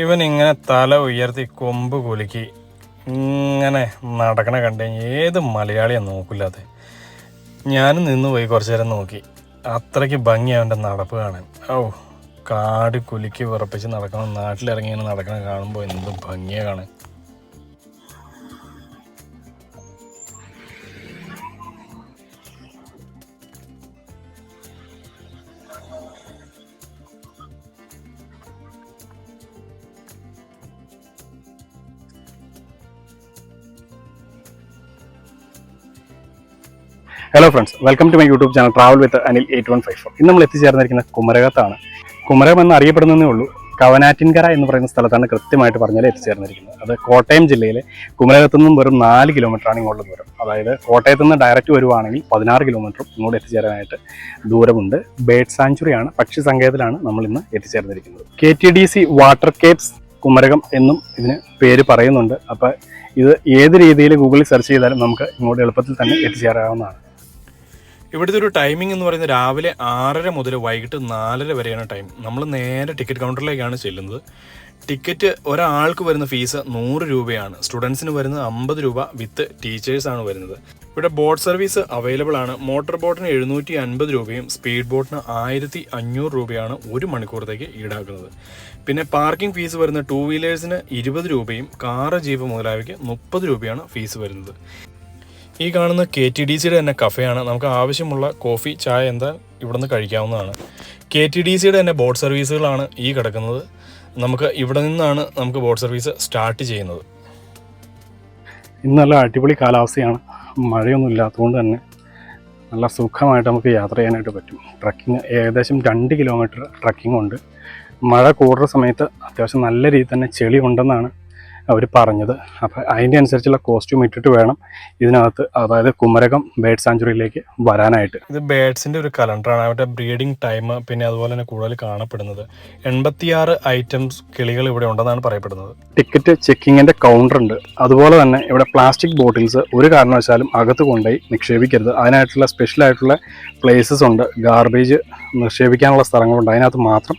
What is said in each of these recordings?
ഇവൻ ഇങ്ങനെ തല ഉയർത്തി കൊമ്പ് കുലുക്കി ഇങ്ങനെ നടക്കണ കണ്ടു ഏത് മലയാളിയാണ് നോക്കില്ലാതെ ഞാനും നിന്ന് പോയി കുറച്ചു നേരം നോക്കി. അത്രയ്ക്ക് ഭംഗി അവന്റെ നടപ്പ് കാണാൻ. ഓ കാട് കുലുക്കി വിറപ്പിച്ച് നടക്കണം നാട്ടിലിറങ്ങി ഇങ്ങനെ നടക്കണം കാണുമ്പോൾ എന്ത് ഭംഗിയാണ് കാണാൻ. Hello friends welcome to my YouTube channel travel with Anil eight one five four ഇന്ന് നമ്മൾ എത്തിച്ചേർന്നിരിക്കുന്ന കുമരകത്താണ്. കുമരകം എന്ന് അറിയപ്പെടുന്നതേ ഉള്ളൂ. കവനാറ്റിൻകര എന്ന് പറയുന്ന സ്ഥലത്താണ് കൃത്യമായിട്ട് പറഞ്ഞാൽ എത്തിച്ചേർന്നിരിക്കുന്നത്. അത് കോട്ടയം ജില്ലയിലെ കുമരകത്തു നിന്നും വെറും നാല് കിലോമീറ്ററാണ് ഇങ്ങോട്ട് ദൂരം. അതായത് കോട്ടയത്തു നിന്ന് ഡയറക്റ്റ് വരുവാണെങ്കിൽ പതിനാറ് കിലോമീറ്ററും ഇങ്ങോട്ട് എത്തിച്ചേരാനായിട്ട് ദൂരമുണ്ട്. ബേഡ് സാഞ്ചുറിയാണ് പക്ഷി സങ്കേതത്തിലാണ് നമ്മൾ ഇന്ന് എത്തിച്ചേർന്നിരിക്കുന്നത്. K T D C water capes Kumarakom എന്നും ഇതിന് പേര് പറയുന്നുണ്ട്. അപ്പോൾ ഇത് ഏത് രീതിയിൽ ഗൂഗിളിൽ സെർച്ച് ചെയ്താലും നമുക്ക് ഇങ്ങോട്ട് എളുപ്പത്തിൽ തന്നെ എത്തിച്ചേരാവുന്നതാണ്. ഇവിടുത്തെ ഒരു ടൈമിംഗ് എന്ന് പറയുന്നത് രാവിലെ ആറര മുതൽ വൈകിട്ട് നാലര വരെയാണ് ടൈം നമ്മൾ നേരെ ടിക്കറ്റ് കൗണ്ടറിലേക്കാണ് ചെല്ലുന്നത്. ടിക്കറ്റ് ഒരാൾക്ക് വരുന്ന ഫീസ് നൂറ് രൂപയാണ്. സ്റ്റുഡൻസിന് വരുന്നത് അമ്പത് രൂപ വിത്ത് ടീച്ചേഴ്സ് ആണ് വരുന്നത്. ഇവിടെ ബോട്ട് സർവീസ് അവൈലബിൾ ആണ്. മോട്ടോർ ബോട്ടിന് എഴുന്നൂറ്റി അൻപത് രൂപയും സ്പീഡ് ബോട്ടിന് ആയിരത്തി അഞ്ഞൂറ് രൂപയാണ് ഒരു മണിക്കൂറത്തേക്ക് ഈടാക്കുന്നത്. പിന്നെ പാർക്കിംഗ് ഫീസ് വരുന്ന ടൂ വീലേഴ്സിന് ഇരുപത് രൂപയും കാറ് ജീപ്പ് മുതലായവയ്ക്ക് മുപ്പത് രൂപയാണ് ഫീസ് വരുന്നത്. ഈ കാണുന്ന കെ ടി ഡി സിയുടെ തന്നെ കഫേയാണ്. നമുക്ക് ആവശ്യമുള്ള കോഫി ചായ എന്താ ഇവിടുന്ന് കഴിക്കാവുന്നതാണ്. കെ ടി ഡി സിയുടെ തന്നെ ബോട്ട് സർവീസുകളാണ് ഈ കിടക്കുന്നത്. നമുക്ക് ഇവിടെ നിന്നാണ് നമുക്ക് ബോട്ട് സർവീസ് സ്റ്റാർട്ട് ചെയ്യുന്നത്. ഇന്ന് നല്ല അടിപൊളി കാലാവസ്ഥയാണ്. മഴയൊന്നും ഇല്ലാത്തതുകൊണ്ട് തന്നെ നല്ല സുഖമായിട്ട് നമുക്ക് യാത്ര ചെയ്യാനായിട്ട് പറ്റും. ട്രക്കിങ് ഏകദേശം രണ്ട് കിലോമീറ്റർ ട്രക്കിംഗ് ഉണ്ട്. മഴ കൂടുന്ന സമയത്ത് അത്യാവശ്യം നല്ല രീതിയിൽ തന്നെ ചെളി ഉണ്ടെന്നാണ് അവർ പറഞ്ഞത്. അപ്പോൾ അതിന്റെ അനുസരിച്ചുള്ള കോസ്റ്റ്യൂം ഇട്ടിട്ട് വേണം ഇതിനകത്ത് അതായത് കുമരകം ബേഡ് സാഞ്ചുറിയിലേക്ക് വരാനായിട്ട്. ഇത് ബേഡ്സിന്റെ ഒരു കലണ്ടറാണ് അവരുടെ ബ്രീഡിംഗ് ടൈം പിന്നെ അതുപോലെ തന്നെ കൂടുതൽ കാണപ്പെടുന്നത്. എൺപത്തിയാറ് ഐറ്റംസ് കിളികൾ ഇവിടെ ഉണ്ടെന്നാണ് പറയപ്പെടുന്നത്. ടിക്കറ്റ് ചെക്കിങ്ങിന്റെ കൗണ്ടർ ഉണ്ട്. അതുപോലെ തന്നെ ഇവിടെ പ്ലാസ്റ്റിക് ബോട്ടിൽസ് ഒരു കാരണവശാലും അകത്ത് കൊണ്ടുപോയി നിക്ഷേപിക്കരുത്. അതിനായിട്ടുള്ള സ്പെഷ്യൽ ആയിട്ടുള്ള പ്ലേസസ് ഉണ്ട്. ഗാർബേജ് നിക്ഷേപിക്കാനുള്ള സ്ഥലങ്ങളുണ്ട്. അതിനകത്ത് മാത്രം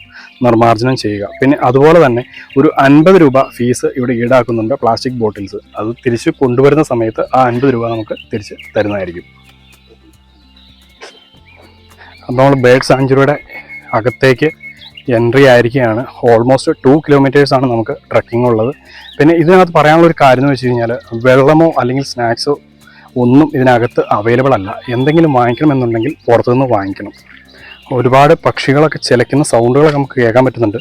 നിർമ്മാർജനം ചെയ്യുക. പിന്നെ അതുപോലെ തന്നെ ഒരു അൻപത് രൂപ ഫീസ് ഇവിടെ ഈടാക്കുന്നുണ്ട് പ്ലാസ്റ്റിക് ബോട്ടിൽസ്. അത് തിരിച്ച് കൊണ്ടുവരുന്ന സമയത്ത് ആ അൻപത് രൂപ നമുക്ക് തിരിച്ച് തരുന്നതായിരിക്കും. അപ്പോൾ നമ്മൾ ബേഡ് സാഞ്ചുറിയുടെ അകത്തേക്ക് എൻട്രി ആയിരിക്കുകയാണ്. ഓൾമോസ്റ്റ് ടു കിലോമീറ്റേഴ്സാണ് നമുക്ക് ട്രക്കിംഗ് ഉള്ളത്. പിന്നെ ഇതിനകത്ത് പറയാനുള്ള ഒരു കാര്യം എന്ന് വെച്ച് കഴിഞ്ഞാൽ വെള്ളമോ അല്ലെങ്കിൽ സ്നാക്സോ ഒന്നും ഇതിനകത്ത് അവൈലബിൾ അല്ല. എന്തെങ്കിലും വാങ്ങിക്കണമെന്നുണ്ടെങ്കിൽ പുറത്തുനിന്ന് വാങ്ങിക്കണം. ഒരുപാട് പക്ഷികളൊക്കെ ചിലയ്ക്കുന്ന സൗണ്ടുകളൊക്കെ നമുക്ക് കേൾക്കാൻ പറ്റുന്നുണ്ട്.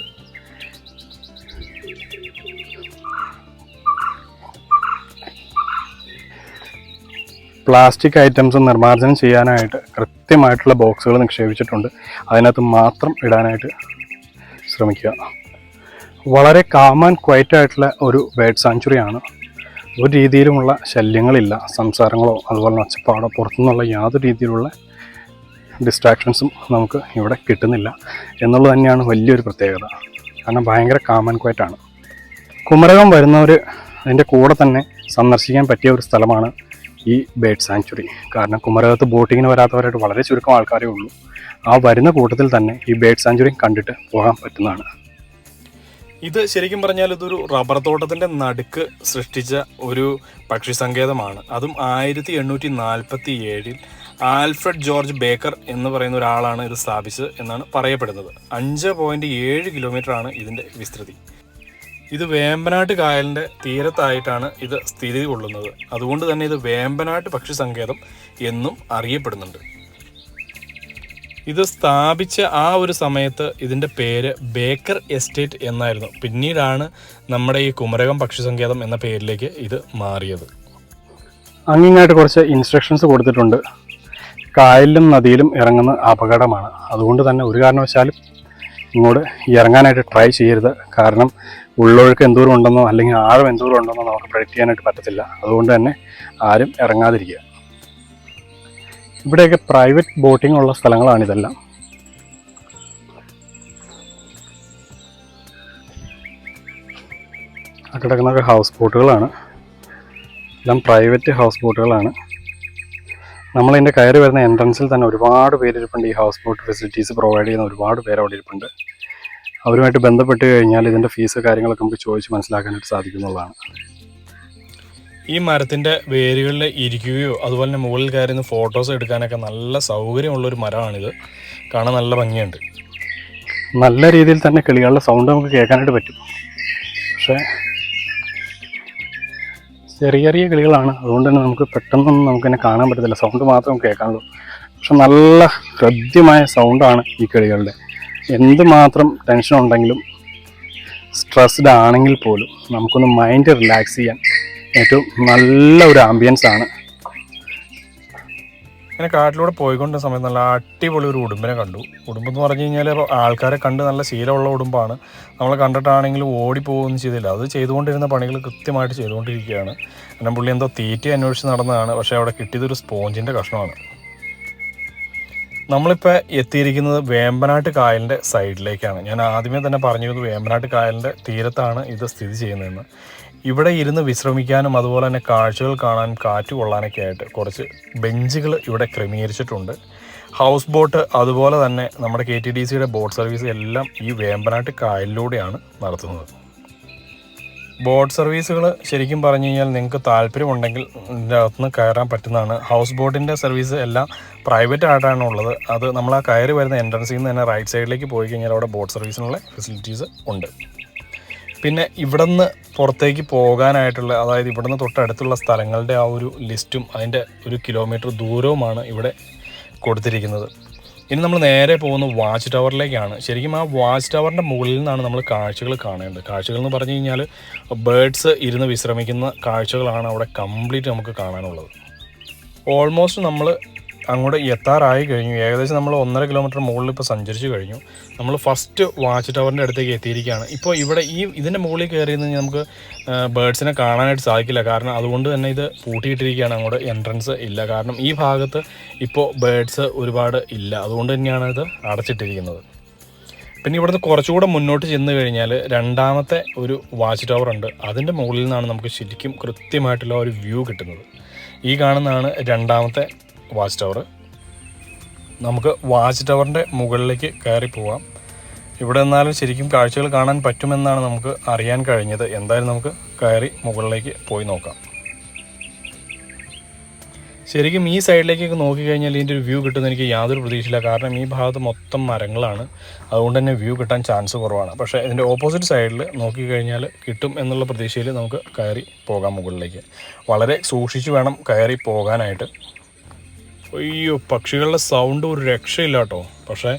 പ്ലാസ്റ്റിക് ഐറ്റംസ് നിർമ്മാർജനം ചെയ്യാനായിട്ട് കൃത്യമായിട്ടുള്ള ബോക്സുകൾ നിക്ഷേപിച്ചിട്ടുണ്ട്. അതിനകത്ത് മാത്രം ഇടാനായിട്ട് ശ്രമിക്കുക. വളരെ കാം ആൻഡ് ക്വയറ്റ് ആയിട്ടുള്ള ഒരു ബേഡ് സാഞ്ചുറിയാണ് ഒരു രീതിയിലുമുള്ള ശല്യങ്ങളില്ല സംസാരങ്ങളോ അതുപോലെ ഒച്ചപ്പാടോ പുറത്തുനിന്നുള്ള യാതൊരു രീതിയിലുള്ള ഡിസ്ട്രാക്ഷൻസും നമുക്ക് ഇവിടെ കിട്ടുന്നില്ല എന്നുള്ളത് തന്നെയാണ് വലിയൊരു പ്രത്യേകത. കാരണം ഭയങ്കര കാമൻ ക്വയറ്റാണ് കുമരകം വരുന്നവർ അതിന്റെ കൂടെ തന്നെ സന്ദർശിക്കാൻ പറ്റിയ ഒരു സ്ഥലമാണ് ഈ ബേഡ് സാങ്ച്വറി കാരണം കുമരകത്ത് ബോട്ടിങ്ങിന് വരാത്തവരായിട്ട് വളരെ ചുരുക്കം ആൾക്കാരേ ഉള്ളൂ. ആ വരുന്ന കൂട്ടത്തിൽ തന്നെ ഈ ബേഡ് സാങ്ച്വറി കണ്ടിട്ട് പോകാൻ പറ്റുന്നതാണ്. ഇത് ശരിക്കും പറഞ്ഞാൽ ഇതൊരു റബ്ബർ തോട്ടത്തിന്റെ നടുക്ക് സൃഷ്ടിച്ച ഒരു പക്ഷി സങ്കേതമാണ്. അതും ആയിരത്തി എണ്ണൂറ്റി നാൽപ്പത്തി ഏഴിൽ ആൽഫ്രഡ് ജോർജ് ബേക്കർ എന്ന് പറയുന്ന ഒരാളാണ് ഇത് സ്ഥാപിച്ചത് എന്നാണ് പറയപ്പെടുന്നത്. അഞ്ച് പോയിന്റ് ഏഴ് കിലോമീറ്റർ ആണ് ഇതിന്റെ വിസ്തൃതി. ഇത് വേമ്പനാട്ട് കായലിന്റെ തീരത്തായിട്ടാണ് ഇത് സ്ഥിതി കൊള്ളുന്നത്. അതുകൊണ്ട് തന്നെ ഇത് വേമ്പനാട്ട് പക്ഷി സങ്കേതം എന്നും അറിയപ്പെടുന്നുണ്ട്. ഇത് സ്ഥാപിച്ച ആ ഒരു സമയത്ത് ഇതിന്റെ പേര് ബേക്കർ എസ്റ്റേറ്റ് എന്നായിരുന്നു. പിന്നീടാണ് നമ്മുടെ ഈ കുമരകം പക്ഷി സങ്കേതം എന്ന പേരിലേക്ക് ഇത് മാറിയത്. അങ്ങിങ്ങായിട്ട് കുറച്ച് ഇൻസ്ട്രക്ഷൻസ് കൊടുത്തിട്ടുണ്ട്. കായലിലും നദിയിലും ഇറങ്ങുന്ന അപകടമാണ്. അതുകൊണ്ട് തന്നെ ഒരു കാരണവശാലും ഇങ്ങോട്ട് ഇറങ്ങാനായിട്ട് ട്രൈ ചെയ്യരുത്. കാരണം ഉള്ളൊഴുക്ക് എന്തോരം ഉണ്ടെന്നോ അല്ലെങ്കിൽ ആഴം എന്തോരം ഉണ്ടെന്നോ നമുക്ക് പ്രൊഡക്റ്റ് ചെയ്യാനായിട്ട് പറ്റത്തില്ല. അതുകൊണ്ട് തന്നെ ആരും ഇറങ്ങാതിരിക്കുക. ഇവിടെയൊക്കെ പ്രൈവറ്റ് ബോട്ടിംഗ് ഉള്ള സ്ഥലങ്ങളാണ് ഇതെല്ലാം. ആ ഹൗസ് ബോട്ടുകളാണ് എല്ലാം പ്രൈവറ്റ് ഹൗസ് ബോട്ടുകളാണ് നമ്മളതിന്റെ കയറി വരുന്ന എൻട്രൻസിൽ തന്നെ ഒരുപാട് പേര് ഇരിപ്പുണ്ട് ഈ ഹൗസ് ബോട്ട് ഫെസിലിറ്റീസ് പ്രൊവൈഡ് ചെയ്യുന്ന ഒരുപാട് പേര് അവിടെ ഇരിപ്പുണ്ട്. അവരുമായിട്ട് ബന്ധപ്പെട്ട് കഴിഞ്ഞാൽ ഇതിന്റെ ഫീസ് കാര്യങ്ങളൊക്കെ നമുക്ക് ചോദിച്ച് മനസ്സിലാക്കാനായിട്ട് സാധിക്കുന്നുള്ളതാണ് ഈ മരത്തിന്റെ വേരുകളിൽ ഇരിക്കുകയോ അതുപോലെ തന്നെ മുകളിൽ കയറി നിന്ന് ഫോട്ടോസ് എടുക്കാനൊക്കെ നല്ല സൗകര്യമുള്ളൊരു മരമാണിത്. കാണാൻ നല്ല ഭംഗിയുണ്ട്. നല്ല രീതിയിൽ തന്നെ കിളികളുടെ സൗണ്ട് നമുക്ക് കേൾക്കാനായിട്ട് പറ്റും. പക്ഷേ ചെറിയ ചെറിയ കിളികളാണ്. അതുകൊണ്ട് തന്നെ നമുക്ക് പെട്ടെന്നൊന്നും നമുക്ക് തന്നെ കാണാൻ പറ്റത്തില്ല. സൗണ്ട് മാത്രം കേൾക്കാനുള്ളൂ. പക്ഷെ നല്ല ഹൃദ്യമായ സൗണ്ടാണ് ഈ കിളികളുടെ. എന്തുമാത്രം ടെൻഷൻ ഉണ്ടെങ്കിലും സ്ട്രെസ്ഡ് ആണെങ്കിൽ പോലും നമുക്കൊന്ന് മൈൻഡ് റിലാക്സ് ചെയ്യാൻ ഏറ്റവും നല്ല ഒരു ആംബിയൻസ് ആണ്. ഇങ്ങനെ കാട്ടിലൂടെ പോയിക്കൊണ്ട സമയത്ത് നല്ല അടിപൊളി ഒരു ഉടുമ്പിനെ കണ്ടു. ഉടുമ്പ് എന്ന് പറഞ്ഞു കഴിഞ്ഞാൽ ആൾക്കാരെ കണ്ട് നല്ല ശീലമുള്ള ഉടുമ്പാണ്. നമ്മൾ കണ്ടിട്ടാണെങ്കിലും ഓടിപ്പോകുന്നു ചെയ്തില്ല. അത് ചെയ്തുകൊണ്ടിരുന്ന പണികൾ കൃത്യമായിട്ട് ചെയ്തുകൊണ്ടിരിക്കുകയാണ്. കാരണം പുള്ളി എന്തോ തീറ്റ അന്വേഷിച്ച് നടന്നതാണ്. പക്ഷേ അവിടെ കിട്ടിയതൊരു സ്പോഞ്ചിന്റെ കഷ്ണമാണ്. നമ്മളിപ്പോൾ എത്തിയിരിക്കുന്നത് വേമ്പനാട്ട് കായലിന്റെ സൈഡിലേക്കാണ്. ഞാൻ ആദ്യമേ തന്നെ പറഞ്ഞിരുന്നത് വേമ്പനാട്ട് കായലിന്റെ തീരത്താണ് ഇത് സ്ഥിതി ചെയ്യുന്നതെന്ന്. ഇവിടെ ഇരുന്ന് വിശ്രമിക്കാനും അതുപോലെ തന്നെ കാഴ്ചകൾ കാണാനും കാറ്റ് കൊള്ളാനൊക്കെ ആയിട്ട് കുറച്ച് ബെഞ്ചുകൾ ഇവിടെ ക്രമീകരിച്ചിട്ടുണ്ട്. ഹൗസ് ബോട്ട് അതുപോലെ തന്നെ നമ്മുടെ കെ ടി ഡി സിയുടെ ബോട്ട് സർവീസ് എല്ലാം ഈ വേമ്പനാട്ട് കായലിലൂടെയാണ് നടത്തുന്നത്. ബോട്ട് സർവീസുകൾ ശരിക്കും പറഞ്ഞു കഴിഞ്ഞാൽ നിങ്ങൾക്ക് താല്പര്യമുണ്ടെങ്കിൽ ഇതിന്റെ അകത്തുനിന്ന് കയറാൻ പറ്റുന്നതാണ്. ഹൗസ് ബോട്ടിന്റെ സർവീസ് എല്ലാം പ്രൈവറ്റ് ആയിട്ടാണ് ഉള്ളത്. അത് നമ്മൾ ആ കയറി വരുന്ന എൻട്രൻസിൽ നിന്ന് തന്നെ റൈറ്റ് സൈഡിലേക്ക് പോയി കഴിഞ്ഞാൽ അവിടെ ബോട്ട് സർവീസിനുള്ള ഫെസിലിറ്റീസ് ഉണ്ട്. പിന്നെ ഇവിടുന്ന് പുറത്തേക്ക് പോകാനായിട്ടുള്ള അതായത് ഇവിടുന്ന് തൊട്ടടുത്തുള്ള സ്ഥലങ്ങളുടെ ആ ഒരു ലിസ്റ്റും അതിന്റെ ഒരു കിലോമീറ്റർ ദൂരവുമാണ് ഇവിടെ കൊടുത്തിരിക്കുന്നത്. ഇനി നമ്മൾ നേരെ പോകുന്ന വാച്ച് ടവറിലേക്കാണ്. ശരിക്കും ആ വാച്ച് ടവറിന്റെ മുകളിൽ നിന്നാണ് നമ്മൾ കാഴ്ചകൾ കാണേണ്ടത്. കാഴ്ചകൾ എന്ന് പറഞ്ഞു കഴിഞ്ഞാൽ ബേഡ്സ് ഇരുന്ന് വിശ്രമിക്കുന്ന കാഴ്ചകളാണ് അവിടെ കംപ്ലീറ്റ് നമുക്ക് കാണാനുള്ളത്. ഓൾമോസ്റ്റ് നമ്മൾ അങ്ങോട്ട് എത്താറായി കഴിഞ്ഞു. ഏകദേശം നമ്മൾ ഒന്നര കിലോമീറ്റർ മുകളിൽ ഇപ്പോൾ സഞ്ചരിച്ചു കഴിഞ്ഞു. നമ്മൾ ഫസ്റ്റ് വാച്ച് ടവറിന്റെ അടുത്തേക്ക് എത്തിയിരിക്കുകയാണ്. ഇപ്പോൾ ഇവിടെ ഈ ഇതിന്റെ മുകളിൽ കയറി നിന്ന് നമുക്ക് ബേഡ്സിനെ കാണാനായിട്ട് സാധിക്കില്ല. കാരണം അതുകൊണ്ട് തന്നെ ഇത് പൂട്ടിയിട്ടിരിക്കുകയാണ്. അങ്ങോട്ട് എൻട്രൻസ് ഇല്ല. കാരണം ഈ ഭാഗത്ത് ഇപ്പോൾ ബേഡ്സ് ഒരുപാട് ഇല്ല. അതുകൊണ്ട് തന്നെയാണ് ഇത് അടച്ചിട്ടിരിക്കുന്നത്. പിന്നെ ഇവിടുന്ന് കുറച്ചുകൂടെ മുന്നോട്ട് ചെന്ന് കഴിഞ്ഞാൽ രണ്ടാമത്തെ ഒരു വാച്ച് ടവർ ഉണ്ട്. അതിന്റെ മുകളിൽ നിന്നാണ് നമുക്ക് ശരിക്കും കൃത്യമായിട്ടുള്ള ഒരു വ്യൂ കിട്ടുന്നത്. ഈ കാണുന്നതാണ് രണ്ടാമത്തെ വാച്ച് ടവർ. നമുക്ക് വാച്ച് ടവറിന്റെ മുകളിലേക്ക് കയറി പോവാം. ഇവിടെ നിന്നാലും ശരിക്കും കാഴ്ചകൾ കാണാൻ പറ്റുമെന്നാണ് നമുക്ക് അറിയാൻ കഴിഞ്ഞത്. എന്തായാലും നമുക്ക് കയറി മുകളിലേക്ക് പോയി നോക്കാം. ശരിക്കും ഈ സൈഡിലേക്കൊക്കെ നോക്കിക്കഴിഞ്ഞാൽ ഇതിന്റെ ഒരു വ്യൂ കിട്ടുന്ന എനിക്ക് യാതൊരു പ്രതീക്ഷയില്ല. കാരണം ഈ ഭാഗത്ത് മൊത്തം മരങ്ങളാണ്. അതുകൊണ്ട് തന്നെ വ്യൂ കിട്ടാൻ ചാൻസ് കുറവാണ്. പക്ഷേ ഇതിന്റെ ഓപ്പോസിറ്റ് സൈഡിൽ നോക്കിക്കഴിഞ്ഞാൽ കിട്ടും എന്നുള്ള പ്രതീക്ഷയിൽ നമുക്ക് കയറി പോകാം മുകളിലേക്ക്. വളരെ സൂക്ഷിച്ച് വേണം കയറി പോകാനായിട്ട്. അയ്യോ പക്ഷികളുടെ സൗണ്ട് ഒരു രക്ഷയില്ല കേട്ടോ പക്ഷേ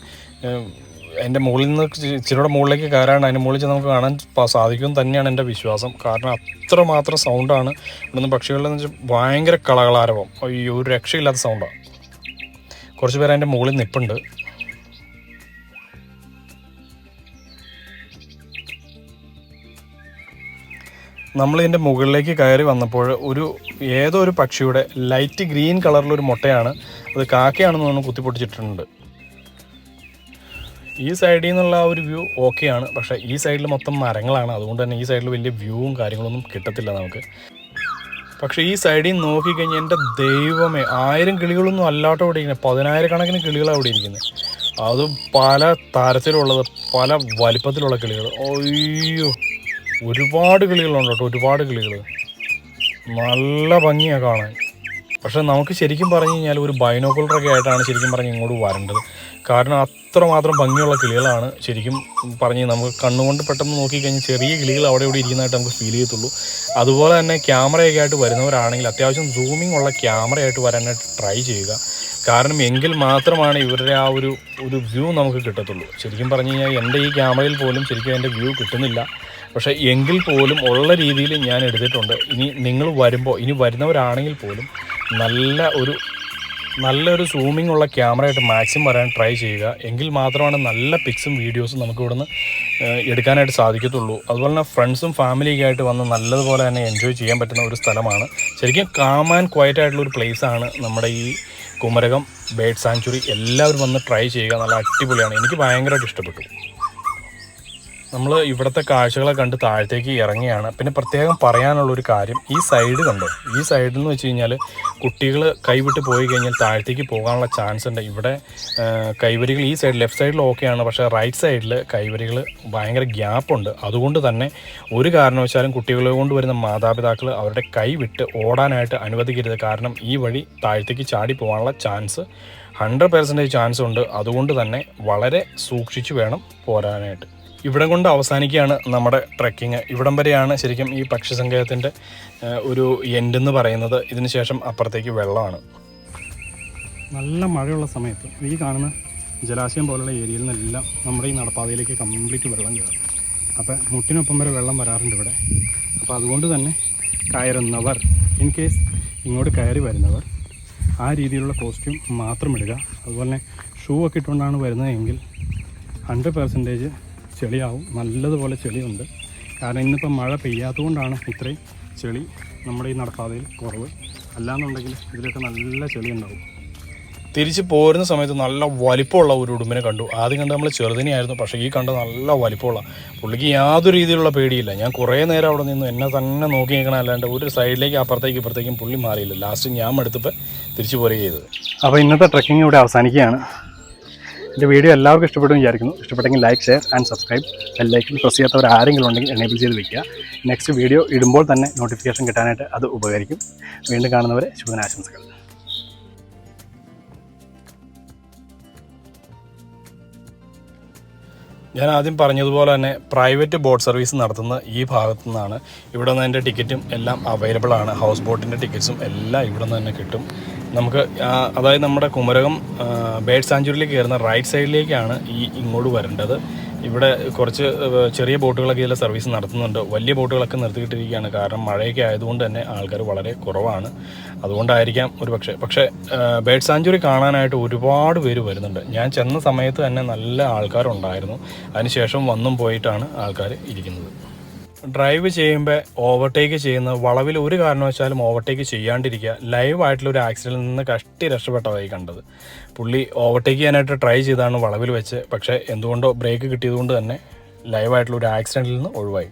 എന്റെ മുകളിൽ നിന്ന് ഇച്ചി- ഇച്ചിരിയുടെ മുകളിലേക്ക് കയറാണ് അതിന്റെ മുകളിൽ നമുക്ക് കാണാൻ സാധിക്കും തന്നെയാണ് എന്റെ വിശ്വാസം. കാരണം അത്രമാത്രം സൗണ്ടാണ് ഇവിടുന്ന് പക്ഷികളിൽ വെച്ചാൽ ഭയങ്കര കളകളാരവം. അയ്യോ ഒരു രക്ഷയില്ലാത്ത സൗണ്ടാണ് കുറച്ച് പേര് അതിന്റെ മുകളിൽ നിൽപ്പുണ്ട് നമ്മൾ ഇതിന്റെ മുകളിലേക്ക് കയറി വന്നപ്പോൾ ഒരു ഏതോ ഒരു പക്ഷിയുടെ ലൈറ്റ് ഗ്രീൻ കളറിലൊരു മുട്ടയാണ്. അത് കാക്കയാണെന്ന് തോന്നുന്നു കുത്തിപ്പൊട്ടിച്ചിട്ടുണ്ട്. ഈ സൈഡിൽ നിന്നുള്ള ആ ഒരു വ്യൂ ഓക്കെയാണ് പക്ഷേ ഈ സൈഡിൽ മൊത്തം മരങ്ങളാണ്. അതുകൊണ്ട് തന്നെ ഈ സൈഡിൽ വലിയ വ്യൂവും കാര്യങ്ങളൊന്നും കിട്ടത്തില്ല നമുക്ക്. പക്ഷേ ഈ സൈഡിൽ നോക്കിക്കഴിഞ്ഞാൽ എന്റെ ദൈവമേ ആയിരം കിളികളൊന്നും അല്ലാട്ടോ ഇവിടെ ഇരിക്കുന്നത് പതിനായിരക്കണക്കിന് കിളികളാണ് അവിടെ ഇരിക്കുന്നത് അത് പല തരത്തിലുള്ളത് പല വലിപ്പത്തിലുള്ള കിളികൾ അയ്യോ. ഒരുപാട് കിളികളുണ്ട് കേട്ടോ ഒരുപാട് കിളികൾ നല്ല ഭംഗിയാണ് കാണാൻ. പക്ഷെ നമുക്ക് ശരിക്കും പറഞ്ഞു കഴിഞ്ഞാൽ ഒരു ബൈനോക്കുലറൊക്കെ ആയിട്ടാണ് ശരിക്കും പറഞ്ഞ് ഇങ്ങോട്ട് വരേണ്ടത്. കാരണം അത്രമാത്രം ഭംഗിയുള്ള കിളികളാണ് ശരിക്കും പറഞ്ഞ് നമുക്ക് കണ്ണുകൊണ്ട് പെട്ടെന്ന് നോക്കിക്കഴിഞ്ഞാൽ ചെറിയ കിളികൾ അവിടെ ഇവിടെ ഇരിക്കുന്നതായിട്ട് നമുക്ക് ഫീൽ ചെയ്യത്തുള്ളൂ. അതുപോലെ തന്നെ ക്യാമറയൊക്കെ ആയിട്ട് വരുന്നവരാണെങ്കിൽ അത്യാവശ്യം സൂമിംഗ് ഉള്ള ക്യാമറയായിട്ട് വരാനായിട്ട് ട്രൈ ചെയ്യുക. കാരണം എങ്കിൽ മാത്രമാണ് ഇവരുടെ ആ ഒരു ഒരു വ്യൂ നമുക്ക് കിട്ടത്തുള്ളൂ. ശരിക്കും പറഞ്ഞു കഴിഞ്ഞാൽ എന്റെ ഈ ക്യാമറയിൽ പോലും ശരിക്കും എന്റെ വ്യൂ കിട്ടുന്നില്ല. പക്ഷേ എങ്കിൽ പോലും ഉള്ള രീതിയിൽ ഞാൻ എടുത്തിട്ടുണ്ട്. ഇനി നിങ്ങൾ വരുമ്പോൾ ഇനി വരുന്നവരാണെങ്കിൽ പോലും നല്ല ഒരു നല്ലൊരു സൂമിംഗ് ഉള്ള ക്യാമറയായിട്ട് മാക്സിമം വരാൻ ട്രൈ ചെയ്യുക. എങ്കിൽ മാത്രമാണ് നല്ല പിക്സും വീഡിയോസും നമുക്ക് ഇവിടുന്ന് എടുക്കാനായിട്ട് സാധിക്കത്തുള്ളൂ. അതുപോലെ തന്നെ ഫ്രണ്ട്സും ഫാമിലിയൊക്കെ ആയിട്ട് വന്ന് നല്ലതുപോലെ തന്നെ എൻജോയ് ചെയ്യാൻ പറ്റുന്ന ഒരു സ്ഥലമാണ്. ശരിക്കും കാം ആൻഡ് ക്വയറ്റ് ആയിട്ടുള്ള ഒരു പ്ലേസാണ് നമ്മുടെ ഈ കുമരകം ബേഡ് സാങ്ച്വറി എല്ലാവരും വന്ന് ട്രൈ ചെയ്യുക. നല്ല അടിപൊളിയാണ്. എനിക്ക് ഭയങ്കരമായിട്ട് ഇഷ്ടപ്പെട്ടു. നമ്മൾ ഇവിടുത്തെ കാഴ്ചകളെ കണ്ട് താഴത്തേക്ക് ഇറങ്ങിയാണ്. പിന്നെ പ്രത്യേകം പറയാനുള്ള ഒരു കാര്യം ഈ സൈഡ് കണ്ടോ? ഈ സൈഡിൽ നിന്ന് വെച്ച് കഴിഞ്ഞാൽ കുട്ടികൾ കൈവിട്ട് പോയി കഴിഞ്ഞാൽ താഴത്തേക്ക് പോകാനുള്ള ചാൻസ് ഉണ്ട്. ഇവിടെ കൈവരികൾ ഈ സൈഡ് ലെഫ്റ്റ് സൈഡിൽ ഓക്കെയാണ് പക്ഷേ റൈറ്റ് സൈഡിൽ കൈവരികൾ ഭയങ്കര ഗ്യാപ്പുണ്ട് അതുകൊണ്ട് തന്നെ ഒരു കാരണവശാലും കുട്ടികളെ കൊണ്ട് വരുന്ന മാതാപിതാക്കൾ അവരുടെ കൈ വിട്ട് ഓടാനായിട്ട് അനുവദിക്കരുത്. കാരണം ഈ വഴി താഴത്തേക്ക് ചാടി പോകാനുള്ള ചാൻസ് ഹൺഡ്രഡ് പെർസെന്റേജ് ചാൻസ് ഉണ്ട്. അതുകൊണ്ട് തന്നെ വളരെ സൂക്ഷിച്ചു വേണം പോരാനായിട്ട്. ഇവിടം കൊണ്ട് അവസാനിക്കുകയാണ് നമ്മുടെ ട്രക്കിങ്. ഇവിടം വരെയാണ് ശരിക്കും ഈ പക്ഷിസങ്കേതത്തിന്റെ ഒരു എൻഡ് എന്ന് പറയുന്നത്. ഇതിന് ശേഷം അപ്പുറത്തേക്ക് വെള്ളമാണ്. നല്ല മഴയുള്ള സമയത്ത് ഈ കാണുന്ന ജലാശയം പോലുള്ള ഏരിയയിൽ നിന്നെല്ലാം നമ്മുടെ ഈ നടപ്പാതയിലേക്ക് കംപ്ലീറ്റ് വെള്ളം കയറും. അപ്പോൾ മുട്ടിനൊപ്പം വരെ വെള്ളം വരാറുണ്ട് ഇവിടെ. അപ്പോൾ അതുകൊണ്ട് തന്നെ കയറുന്നവർ ഇൻ കേസ് ഇങ്ങോട്ട് കയറി വരുന്നവർ ആ രീതിയിലുള്ള കോസ്റ്റ്യൂം മാത്രം ഇടുക. അതുപോലെ തന്നെ ഷൂ ഒക്കെ ഇട്ടുകൊണ്ടാണ് വരുന്നതെങ്കിൽ ഹൺഡ്രഡ് പെർസെന്റേജ് ചെളിയാവും. നല്ലതുപോലെ ചെളിയുണ്ട്. കാരണം ഇന്നിപ്പം മഴ പെയ്യാത്തതുകൊണ്ടാണ് ഇത്രയും ചെളി നമ്മുടെ ഈ നടപ്പാതയിൽ കുറവ്. അല്ലാന്നുണ്ടെങ്കിൽ ഇതിലൊക്കെ നല്ല ചെളി ഉണ്ടാവും തിരിച്ച് പോരുന്ന സമയത്ത് നല്ല വലിപ്പമുള്ള ഒരു ഉടുമ്പിനെ കണ്ടു. ആദ്യം കണ്ട് നമ്മൾ ചെറുതിനെയായിരുന്നു. പക്ഷേ ഈ കണ്ട നല്ല വലിപ്പമുള്ള. പുള്ളിക്ക് യാതൊരു രീതിയിലുള്ള പേടിയില്ല. ഞാൻ കുറേ നേരം അവിടെ നിന്ന് എന്നെ തന്നെ നോക്കി നിൽക്കണം അല്ലാണ്ട് ഒരു സൈഡിലേക്ക് അപ്പുറത്തേക്ക് ഇപ്പുറത്തേക്കും പുള്ളി മാറിയില്ല. ലാസ്റ്റ് ഞാൻ എടുത്തപ്പോൾ തിരിച്ചു പോരുക ചെയ്തത്. അപ്പോൾ ഇന്നത്തെ ട്രക്കിംഗ് ഇവിടെ അവസാനിക്കുകയാണ്. എന്റെ വീഡിയോ എല്ലാവർക്കും ഇഷ്ടപ്പെട്ടു വിചാരിക്കുന്നു. ഇഷ്ടപ്പെട്ടെങ്കിൽ ലൈക്ക് ഷെയർ ആൻഡ് സബ്സ്ക്രൈബ് ലൈക്കിൽ പ്രസ് ചെയ്യാത്തവർ ആരെങ്കിലും ഉണ്ടെങ്കിൽ എനേബിൾ ചെയ്ത് വയ്ക്കുക നെക്സ്റ്റ് വീഡിയോ ഇടുമ്പോൾ തന്നെ നോട്ടിഫിക്കേഷൻ കിട്ടാനായിട്ട് അത് ഉപകരിക്കും. വീണ്ടും കാണുന്നവരെ ശുഭനാശംസകൾ. ഞാൻ ആദ്യം പറഞ്ഞതുപോലെ തന്നെ പ്രൈവറ്റ് ബോട്ട് സർവീസ് നടത്തുന്ന ഈ ഭാഗത്തു നിന്നാണ് ഇവിടെ നിന്ന് എന്റെ ടിക്കറ്റും എല്ലാം അവൈലബിൾ ആണ്. ഹൗസ് ബോട്ടിന്റെ ടിക്കറ്റ്സും എല്ലാം ഇവിടെ നിന്ന് തന്നെ കിട്ടും. നമുക്ക് അതായത് നമ്മുടെ കുമരകം ബേഡ് സാഞ്ചുറിയിലേക്ക് കയറുന്ന റൈറ്റ് സൈഡിലേക്കാണ് ഈ ഇങ്ങോട്ട് വരേണ്ടത്. ഇവിടെ കുറച്ച് ചെറിയ ബോട്ടുകളൊക്കെ ഇതിലെ സർവീസ് നടത്തുന്നുണ്ട്. വലിയ ബോട്ടുകളൊക്കെ നിർത്തിയിട്ടിരിക്കുകയാണ്. കാരണം മഴയൊക്കെ ആയതുകൊണ്ട് തന്നെ ആൾക്കാർ വളരെ കുറവാണ്. അതുകൊണ്ടായിരിക്കാം ഒരു പക്ഷേ. പക്ഷേ ബേഡ് സാഞ്ചുറി കാണാനായിട്ട് ഒരുപാട് പേര് വരുന്നുണ്ട്. ഞാൻ ചെന്ന സമയത്ത് തന്നെ നല്ല ആൾക്കാരുണ്ടായിരുന്നു. അതിനുശേഷം വന്നും പോയിട്ടാണ് ആൾക്കാർ ഇരിക്കുന്നത്. ഡ്രൈവ് ചെയ്യുമ്പോൾ ഓവർടേക്ക് ചെയ്യുന്ന വളവിൽ ഒരു കാരണവശാലും ഓവർടേക്ക് ചെയ്യാണ്ടിരിക്കുക. ലൈവായിട്ടുള്ള ഒരു ആക്സിഡന്റിൽ നിന്ന് കഷ്ടി രക്ഷപ്പെട്ടതായി കണ്ടത്. പുള്ളി ഓവർടേക്ക് ചെയ്യാനായിട്ട് ട്രൈ ചെയ്താണ് വളവിൽ വെച്ച്. പക്ഷേ എന്തുകൊണ്ടോ ബ്രേക്ക് കിട്ടിയതുകൊണ്ട് തന്നെ ലൈവായിട്ടുള്ള ഒരു ആക്സിഡന്റിൽ നിന്ന് ഒഴിവായി.